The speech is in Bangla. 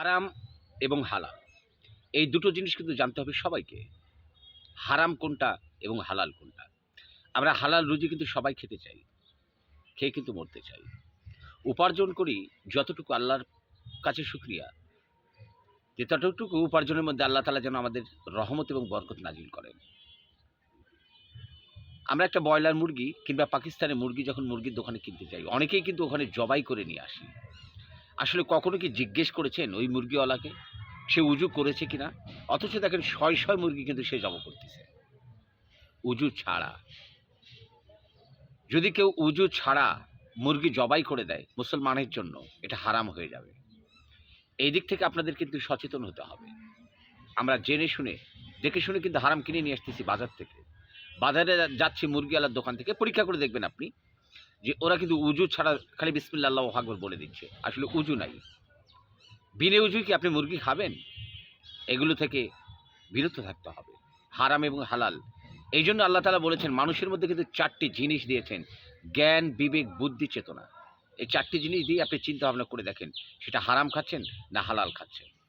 হারাম এবং হালাল। এই দুটো জিনিস কিন্তু জানতে হবে সবাইকে। হারাম কোনটা এবং হালাল কোনটা? আমরা হালাল রুজি কিন্তু সবাই খেতে চাই। খেয়ে কিন্তু মরতে চাই। উপার্জন করি যতটুকু আল্লাহর কাছে শুক্রিয়া যে ততটুকু উপার্জনের মধ্যে আল্লাহ তালা যেন আমাদের রহমত এবং বরকত নাজিল করেন। আমরা একটা ব্রয়লার মুরগি কিংবা পাকিস্তানের মুরগি যখন মুরগির দোকানে কিনতে যাই, অনেকেই কিন্তু ওখানে জবাই করে নিয়ে আসি। আসলে কখনো কি জিজ্ঞেস করেছেন ওই মুরগিওয়ালাকে? সে উজু করেছে কিনা? অথচ দেখেন শয় শয় মুরগি কিন্তু সে জব করতেছে। উজু ছাড়া। যদি কেউ উজু ছাড়া মুরগি জবাই করে দেয় মুসলমানের জন্য, এটা হারাম হয়ে যাবে। এই দিক থেকে আপনাদের কিন্তু সচেতন হতে হবে। আমরা জেনে শুনে, দেখে শুনে কিন্তু হারাম কিনে নিয়ে আসতেছি বাজার থেকে। বাজারে যাচ্ছি মুরগিওয়ালার দোকান থেকে, পরীক্ষা করে দেখবেন আপনি যে ওরা কিন্তু উজু ছাড়া খালি বিসমিল্লা আল্লাহ আকবর বলে দিচ্ছে। আসলে উজু নাই। বিনে উজু কি আপনি মুরগি খাবেন? এগুলো থেকে বিরত থাকতে হবে। হারাম এবং হালাল। এই জন্য আল্লাহ তালা বলেছেন, মানুষের মধ্যে কিন্তু চারটি জিনিস দিয়েছেন, জ্ঞান, বিবেক, বুদ্ধি, চেতনা। এই চারটি জিনিস দিয়ে আপনি চিন্তা ভাবনা করে দেখেন, সেটা হারাম খাচ্ছেন না হালাল খাচ্ছেন।